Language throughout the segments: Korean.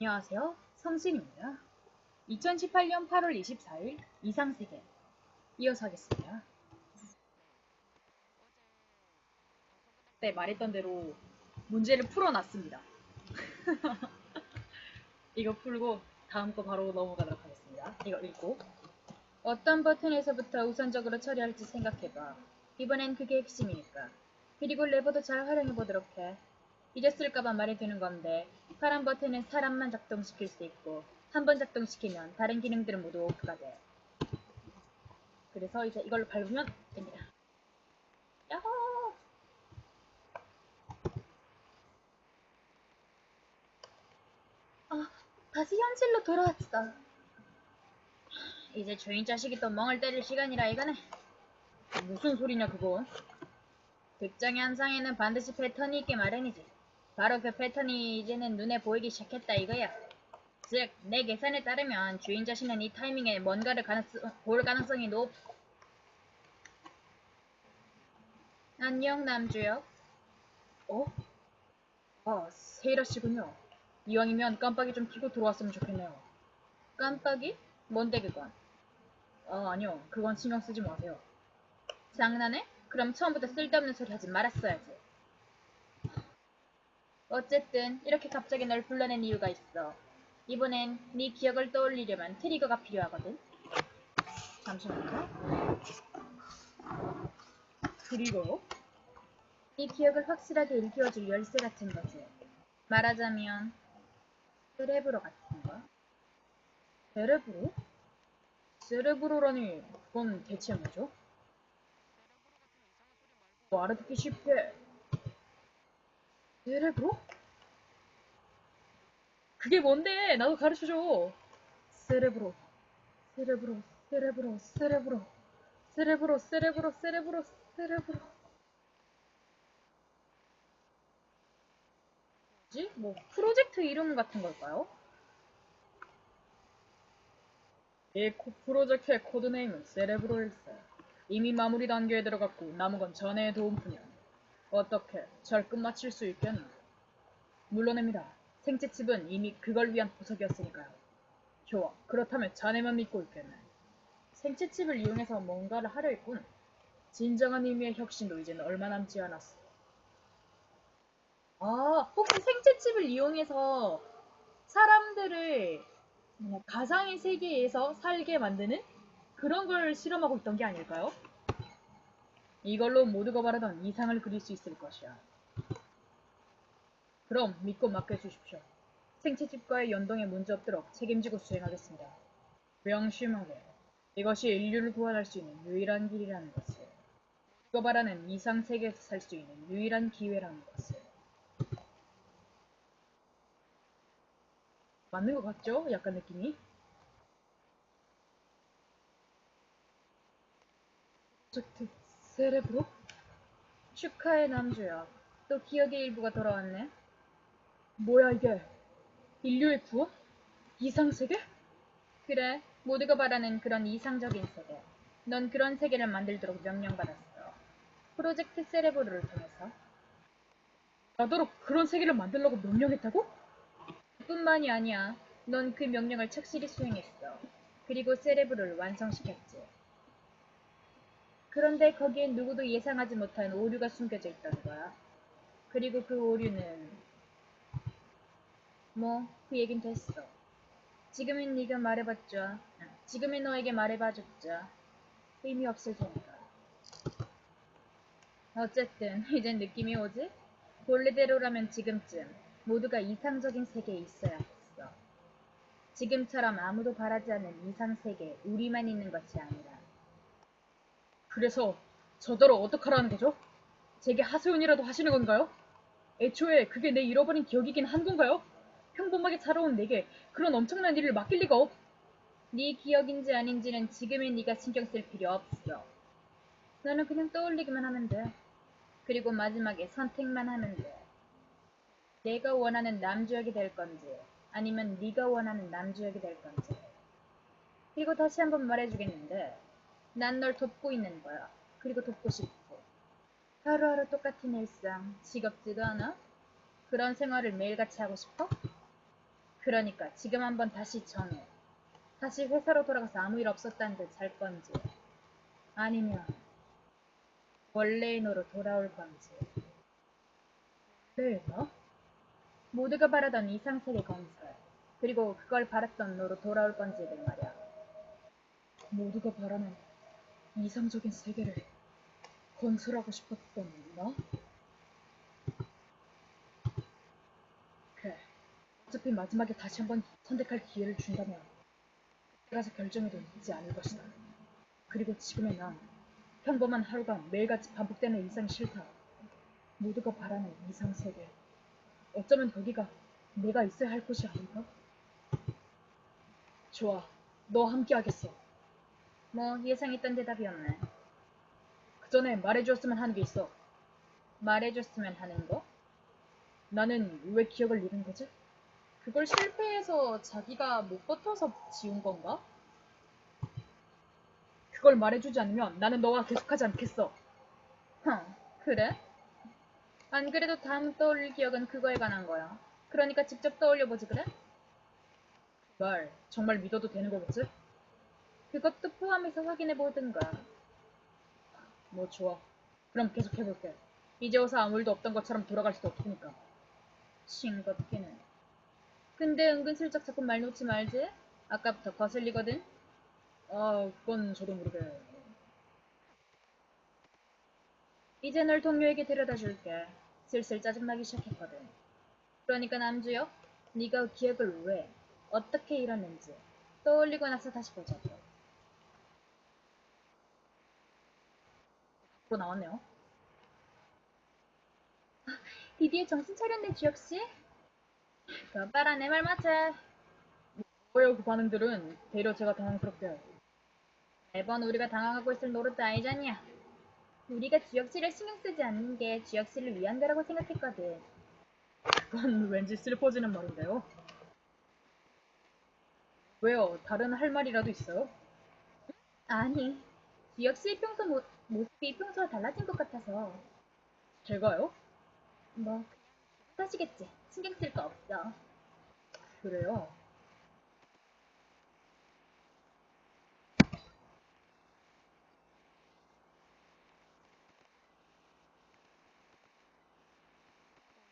안녕하세요. 성진입니다. 2018년 8월 24일 이상세계 이어서 하겠습니다. 네, 말했던 대로 문제를 풀어놨습니다. 이거 풀고 다음 거 바로 넘어가도록 하겠습니다. 이거 읽고 어떤 버튼에서부터 우선적으로 처리할지 생각해봐. 이번엔 그게 핵심이니까. 그리고 레버도 잘 활용해보도록 해. 잊었을까봐 말해두는 건데 파란 버튼은 사람만 작동시킬 수 있고 한 번 작동시키면 다른 기능들은 모두 오프가 돼. 그래서 이제 이걸로 밟으면 됩니다. 야호! 아, 다시 현실로 돌아왔어. 이제 주인 자식이 또 멍을 때릴 시간이라 이거네. 무슨 소리냐 그거? 특정의 한상에는 반드시 패턴이 있게 마련이지. 바로 그 패턴이 이제는 눈에 보이기 시작했다 이거야. 즉, 내 계산에 따르면 주인 자신은 이 타이밍에 뭔가를 가능성, 볼 가능성이 높. 안녕 남주역. 어? 아, 세이라 씨군요. 이왕이면 깜빡이 좀 켜고 들어왔으면 좋겠네요. 깜빡이? 뭔데 그건? 아, 아니요. 그건 신경 쓰지 마세요. 장난해? 그럼 처음부터 쓸데없는 소리 하지 말았어야지. 어쨌든 이렇게 갑자기 널 불러낸 이유가 있어. 이번엔 네 기억을 떠올리려면 트리거가 필요하거든. 잠시만요. 트리거? 네 기억을 확실하게 일깨워줄 열쇠 같은 거지. 말하자면 세레브로 같은 거. 세레브로? 세레브로라니 그건 대체 뭐죠? 뭐 알아듣기 쉽게 세레브로? 그게 뭔데? 나도 가르쳐줘. 세레브로, 세레브로, 세레브로, 세레브로, 세레브로, 세레브로, 세레브로, 세레브로. 뭐지? 뭐 프로젝트 이름 같은 걸까요? 이 코- 프로젝트의 코드네임은 세레브로일세. 이미 마무리 단계에 들어갔고 남은 건 전해의 도움뿐이야. 어떻게 잘 끝마칠 수 있겠나? 물론입니다. 생체칩은 이미 그걸 위한 보석이었으니까요. 좋아. 그렇다면 자네만 믿고 있겠네. 생체칩을 이용해서 뭔가를 하려 했군. 진정한 의미의 혁신도 이제는 얼마 남지 않았어. 아, 혹시 생체칩을 이용해서 사람들을 가상의 세계에서 살게 만드는 그런 걸 실험하고 있던 게 아닐까요? 이걸로 모두가 바라던 이상을 그릴 수 있을 것이야. 그럼 믿고 맡겨주십시오. 생체집과의 연동에 문제 없도록 책임지고 수행하겠습니다. 명심하게 이것이 인류를 구원할 수 있는 유일한 길이라는 것을 이거 바라는 이상 세계에서 살 수 있는 유일한 기회라는 것을 맞는 것 같죠? 약간 느낌이 프로젝트 세레브로? 축하해 남주야. 또 기억의 일부가 돌아왔네. 뭐야 이게? 인류의 구원? 이상세계? 그래, 모두가 바라는 그런 이상적인 세계. 넌 그런 세계를 만들도록 명령받았어. 프로젝트 세레브로를 통해서. 나더러 그런 세계를 만들려고 명령했다고? 뿐만이 아니야. 넌 그 명령을 착실히 수행했어. 그리고 세레브로를 완성시켰지. 그런데 거기엔 누구도 예상하지 못한 오류가 숨겨져 있던 거야. 그리고 그 오류는 뭐 그 얘긴 됐어. 지금은 네가 말해봤자, 지금의 너에게 말해봐줬자 의미 없을 테니까. 어쨌든 이젠 느낌이 오지? 본래대로라면 지금쯤 모두가 이상적인 세계에 있어야 했어. 지금처럼 아무도 바라지 않는 이상 세계에 우리만 있는 것이 아니라. 그래서 저더러 어떡하라는 거죠? 제게 하소연이라도 하시는 건가요? 애초에 그게 내 잃어버린 기억이긴 한 건가요? 평범하게 살아온 내게 그런 엄청난 일을 맡길 리가 없... 네 기억인지 아닌지는 지금의 네가 신경 쓸 필요 없어. 너는 그냥 떠올리기만 하면 돼. 그리고 마지막에 선택만 하면 돼. 내가 원하는 남주역이 될 건지 아니면 네가 원하는 남주역이 될 건지. 그리고 다시 한번 말해주겠는데 난 널 돕고 있는 거야. 그리고 돕고 싶고. 하루하루 똑같은 일상, 지겹지도 않아? 그런 생활을 매일같이 하고 싶어? 그러니까 지금 한번 다시 정해. 다시 회사로 돌아가서 아무 일 없었다는 듯살 건지, 아니면 원래의 너로 돌아올 건지. 원래의 너? 모두가 바라던 이상세계 건설, 그리고 그걸 바랐던 너로 돌아올 건지를 말이야. 모두가 바라는 이상적인 세계를 건설하고 싶었던 나? 그래. 어차피 마지막에 다시 한번 선택할 기회를 준다면 그때 가서 결정해도 늦지 않을 것이다. 그리고 지금의 난 평범한 하루가 매일같이 반복되는 일상이 싫다. 모두가 바라는 이상 세계. 어쩌면 거기가 내가 있어야 할 곳이 아닐까? 좋아. 너 함께 하겠어. 뭐 예상했던 대답이었네. 그 전에 말해주었으면 하는 게 있어. 말해줬으면 하는 거? 나는 왜 기억을 잃은 거지? 그걸 실패해서 자기가 못 버텨서 지운 건가? 그걸 말해주지 않으면 나는 너와 계속하지 않겠어. 흠, 그래? 안 그래도 다음 떠올릴 기억은 그거에 관한 거야. 그러니까 직접 떠올려보지 그래? 말 정말 믿어도 되는 거겠지? 그것도 포함해서 확인해 보든가. 뭐 좋아. 그럼 계속 해볼게. 이제 와서 아무 일도 없던 것처럼 돌아갈 수도 없으니까. 싱겁기는. 근데 은근슬쩍 자꾸 말 놓지 말지? 아까부터 거슬리거든? 아, 그건 저도 모르게. 이제 널 동료에게 데려다 줄게. 슬슬 짜증나기 시작했거든. 그러니까 남주혁, 네가 기억을 왜, 어떻게 잃었는지 떠올리고 나서 다시 보자고. 또 나왔네요. 드디어 정신 차렸네, 주혁씨. 그 봐라, 내말 맞지? 뭐예요, 그 반응들은? 되려 제가 당황스럽게. 매번 우리가 당황하고 있을 노릇도 아니잖냐. 우리가 주혁씨를 신경 쓰지 않는 게 주혁씨를 위한 거라고 생각했거든. 그건 왠지 슬퍼지는 말인데요. 왜요? 다른 할 말이라도 있어요? 아니, 주혁씨의 평소 모, 모습이 평소와 달라진 것 같아서. 제가요? 뭐, 사시겠지. 신경 쓸 거 없어. 그래요?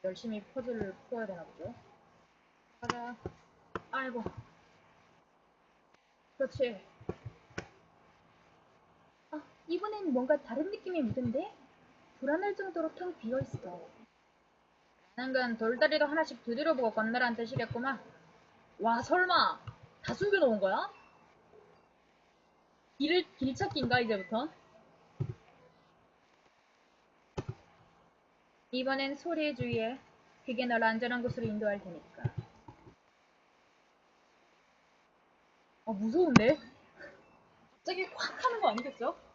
열심히 퍼즐을 풀어야 되나 보죠. 가자. 아이고. 그렇지. 아, 이번엔 뭔가 다른 느낌이 묻은데? 불안할 정도로 텅 비어있어. 난건 돌다리도 하나씩 두드려보고 건너란 뜻이겠구만. 와, 설마. 다 숨겨놓은 거야? 길, 길찾기인가, 이제부터? 이번엔 소리에 주의해. 그게 널 안전한 곳으로 인도할 테니까. 아, 무서운데? 갑자기 확 하는 거 아니겠죠?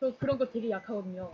저 그런 거 되게 약하거든요.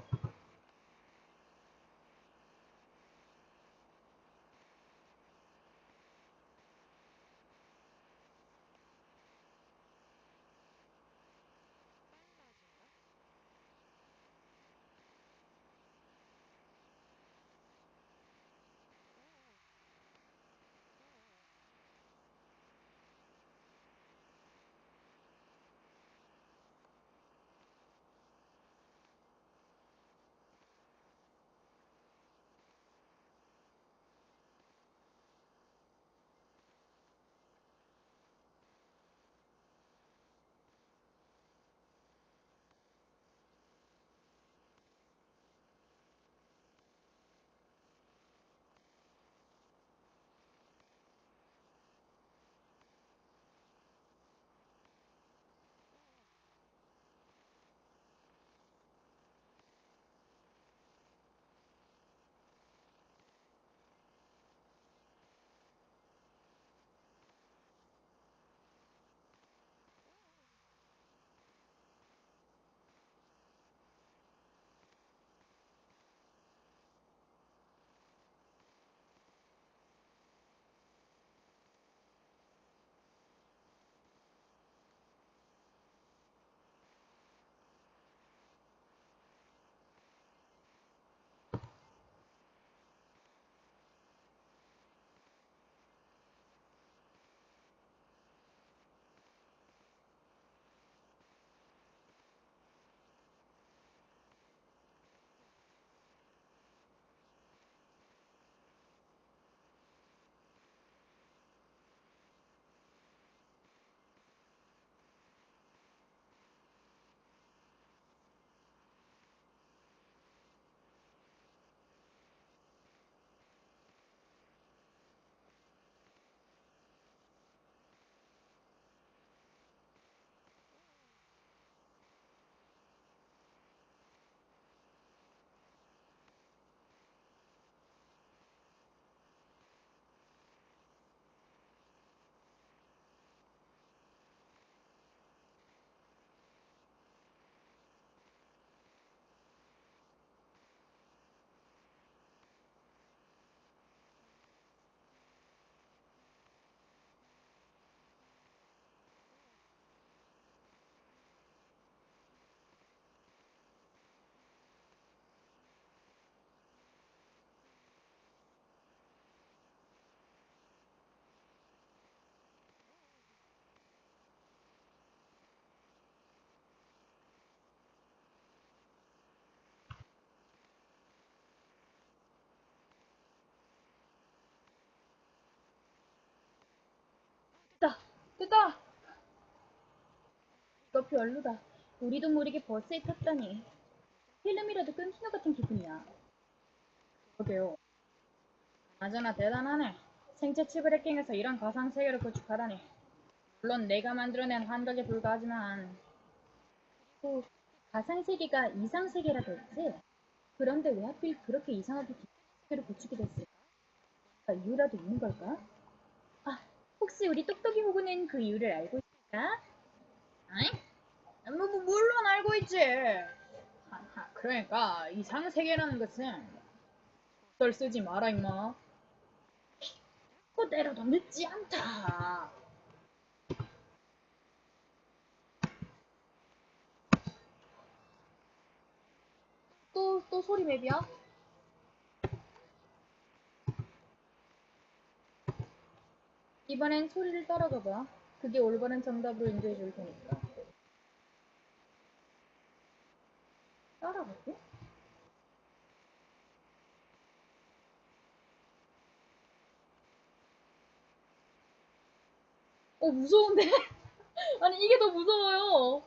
됐다! 이거 별로다. 우리도 모르게 버스에 탔다니. 필름이라도 끊긴 것 같은 기분이야. 그러게요. 나저나 대단하네. 생체 칩을 해킹해서 이런 가상 세계를 구축하다니. 물론 내가 만들어낸 환각에 불과하지만 또 가상 세계가 이상 세계라고 했지? 그런데 왜 하필 그렇게 이상하게 세계를 구축이 됐을까? 이유라도 있는 걸까? 아, 혹시 우리 똑똑이 호구는 그 이유를 알고 있을까? 아이? 뭐, 뭐, 물론 알고 있지. 그러니까 이상 세계라는 것은 썰 쓰지 마라 임마. 그대로도 늦지 않다. 또, 또 소리 맵이야? 이번엔 소리를 따라가 봐. 그게 올바른 정답으로 인도해 줄 테니까. 따라가게? 어, 무서운데? 아니, 이게 더 무서워요.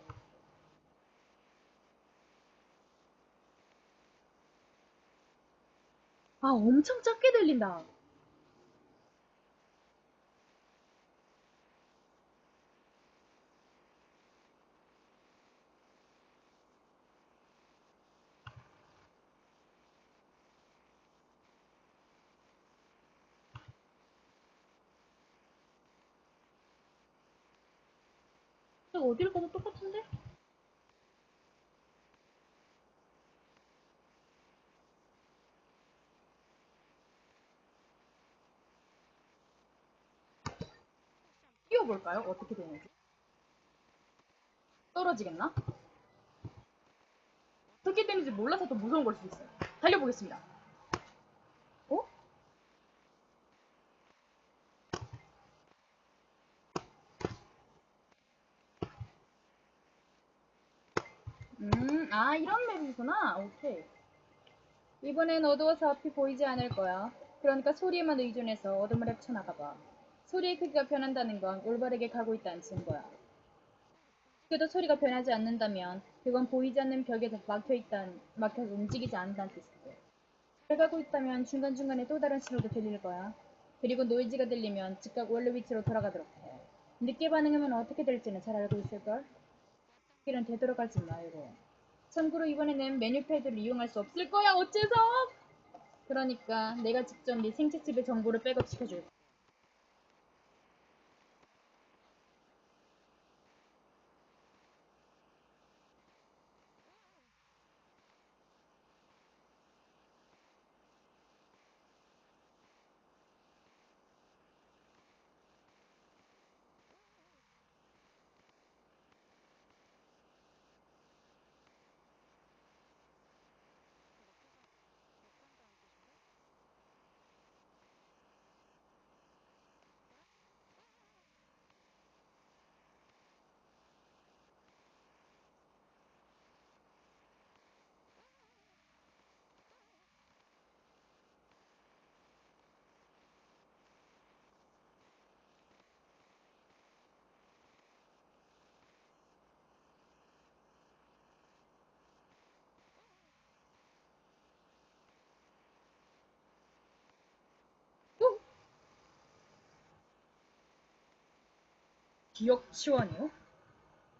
아, 엄청 작게 들린다. 근데 어디를 가도 똑같은데? 뛰어볼까요? 어떻게 되는지. 떨어지겠나? 어떻게 되는지 몰라서 더 무서운 걸 수도 있어요. 달려보겠습니다. 어? 음, 아, 이런 맵이구나. 오케이. 이번엔 어두워서 앞이 보이지 않을 거야. 그러니까 소리에만 의존해서 어둠을 헤쳐나가봐. 소리의 크기가 변한다는 건 올바르게 가고 있다는 증거야. 그래도 소리가 변하지 않는다면 그건 보이지 않는 벽에 막혀있단, 막혀서 움직이지 않는다는 뜻이고. 잘 가고 있다면 중간중간에 또 다른 신호도 들릴 거야. 그리고 노이즈가 들리면 즉각 원래 위치로 돌아가도록 해. 늦게 반응하면 어떻게 될지는 잘 알고 있을걸? 길은 되돌아가지 말고. 참고로 이번에는 메뉴 패드를 이용할 수 없을 거야, 어째서? 그러니까 내가 직접 네 생체칩의 정보를 백업시켜줄게. 기억 치환이요?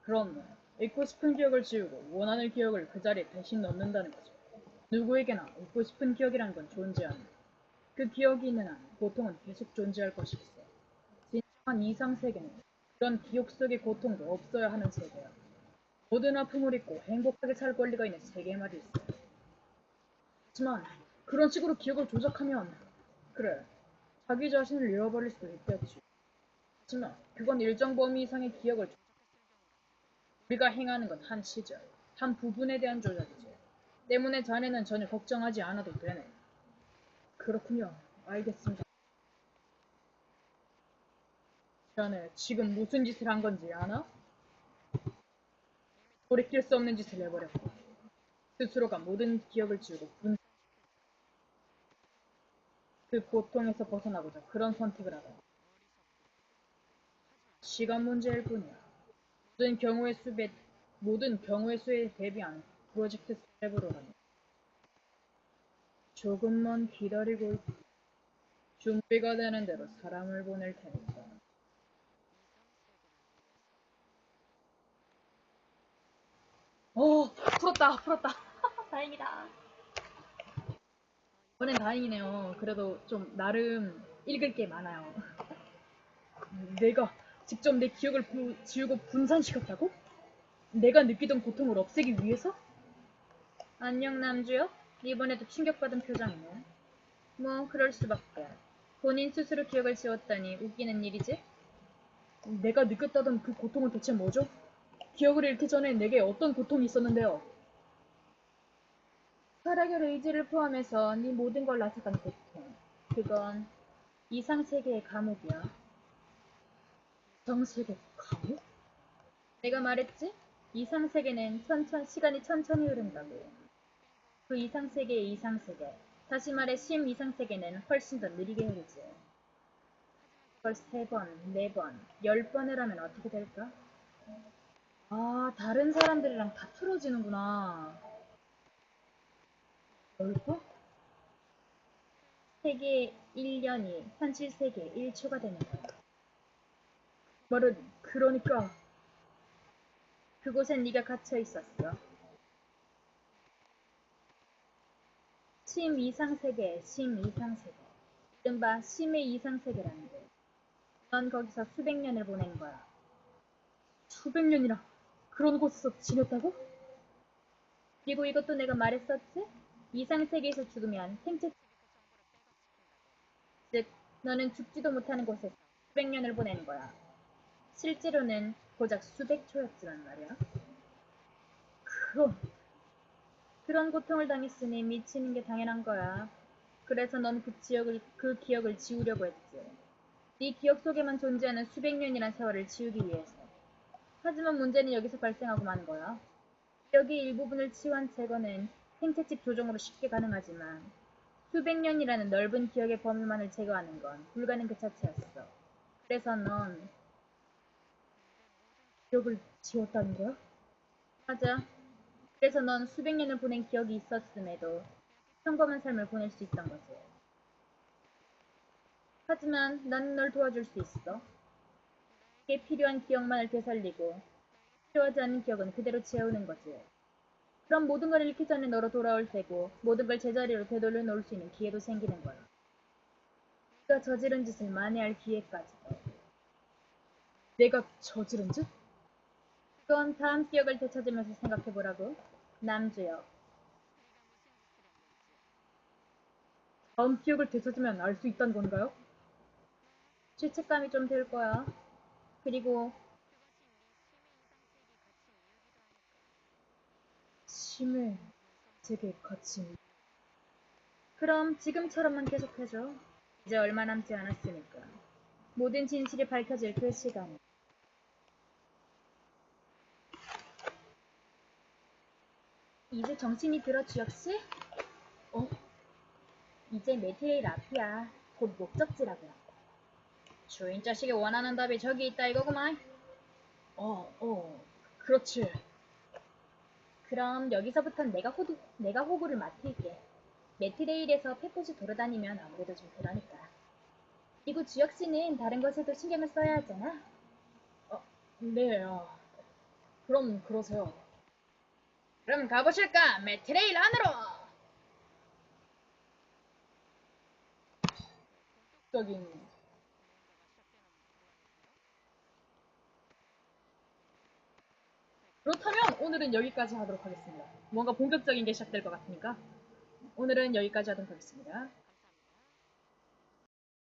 그럼 잊고 싶은 기억을 지우고 원하는 기억을 그 자리에 대신 넣는다는 거죠. 누구에게나 잊고 싶은 기억이란 건 존재합니다. 그 기억이 있는 한 고통은 계속 존재할 것이 있어. 진정한 이상 세계는 그런 기억 속의 고통도 없어야 하는 세계야. 모든 아픔을 잊고 행복하게 살 권리가 있는 세계 말이 있어. 하지만 그런 식으로 기억을 조작하면 그래 자기 자신을 잃어버릴 수도 있겠지. 하지만 그건 일정 범위 이상의 기억을 조작했을 경우 우리가 행하는 건 한 시절, 한 부분에 대한 조작이지. 때문에 자네는 전혀 걱정하지 않아도 되네. 그렇군요. 알겠습니다. 자네 지금 무슨 짓을 한 건지 아나? 돌이킬 수 없는 짓을 해버렸고 스스로가 모든 기억을 지우고 분... 그 고통에서 벗어나고자 그런 선택을 하다. 시간 문제일 뿐이야. 모든 경우의 수에 모든 경우의 수에 대비한 프로젝트 스텝으로라면 조금만 기다리고 있... 준비가 되는 대로 사람을 보낼 테니까. 어, 풀었다, 풀었다. 다행이다. 이번엔 다행이네요. 그래도 좀 나름 읽을 게 많아요. 내가 직접 내 기억을 부- 지우고 분산시켰다고? 내가 느끼던 고통을 없애기 위해서? 안녕 남주요? 이번에도 충격받은 표정이네. 뭐 그럴 수밖에. 본인 스스로 기억을 지웠다니 웃기는 일이지? 내가 느꼈다던 그 고통은 대체 뭐죠? 기억을 잃기 전에 내게 어떤 고통이 있었는데요? 사라결 의지를 포함해서 네 모든 걸 앗아간 고통. 그건 이상세계의 감옥이야. 이상세계 감옥? 내가 말했지? 이상세계는 천천, 시간이 천천히 흐른다고. 그 이상세계의 이상세계. 다시 말해 심 이상세계는 훨씬 더 느리게 흐르지. 그걸 세 번, 네 번, 열 번을 하면 어떻게 될까? 아, 다른 사람들이랑 다 틀어지는구나. 열 번? 세계 1년이 현실 세계 1초가 되는 거야. 말은 그러니까 그곳엔 네가 갇혀 있었어. 심 이상 세계, 심 이상 세계. 이른바 심의 이상 세계라는 게. 넌 거기서 수백 년을 보낸 거야. 수백 년이나 그런 곳에서 지냈다고? 그리고 이것도 내가 말했었지? 이상 세계에서 죽으면 생체 즉 너는 죽지도 못하는 곳에서 수백 년을 보내는 거야. 실제로는 고작 수백 초였지만 말이야. 그럼 그런 고통을 당했으니 미치는 게 당연한 거야. 그래서 넌 그 지역을 그 기억을 지우려고 했지. 네 기억 속에만 존재하는 수백 년이란 세월을 지우기 위해서. 하지만 문제는 여기서 발생하고 마는 거야. 기억의 일부분을 치환 제거는 생체집 조정으로 쉽게 가능하지만 수백 년이라는 넓은 기억의 범위만을 제거하는 건 불가능 그 자체였어. 그래서 넌 기억을 지웠다는 거야? 맞아. 그래서 넌 수백 년을 보낸 기억이 있었음에도 평범한 삶을 보낼 수 있던 거지. 하지만 난널 도와줄 수 있어. 내게 필요한 기억만을 되살리고 필요하지 않은 기억은 그대로 지워오는 거지. 그럼 모든 걸 잃기 전에 너로 돌아올 테고 모든 걸 제자리로 되돌려 놓을 수 있는 기회도 생기는 거야. 네가 저지른 짓을 만회할 기회까지도. 내가 저지른 짓? 그건 다음 기억을 되찾으면서 생각해보라고. 남주역. 다음 기억을 되찾으면 알 수 있다는 건가요? 죄책감이 좀 들 거야. 그리고 심해 세계 갇힌 그럼 지금처럼만 계속해줘. 이제 얼마 남지 않았으니까. 모든 진실이 밝혀질 그 시간. 이제 정신이 들어 주혁씨? 어? 이제 메테일 앞이야. 곧 목적지라고요. 주인 자식이 원하는 답이 저기 있다 이거구만. 어, 어, 그렇지. 그럼 여기서부턴 내가 호두, 내가 호구를 맡을게. 매트레일에서 페포시 돌아다니면 아무래도 좀 그러니까. 그리고 주혁 씨는 다른 것에도 신경을 써야 하잖아. 네, 아, 그럼 그러세요. 그럼 가보실까? 매트레일 안으로! 적인 그렇다면 오늘은 여기까지 하도록 하겠습니다. 뭔가 본격적인 게 시작될 것 같으니까 오늘은 여기까지 하도록 하겠습니다.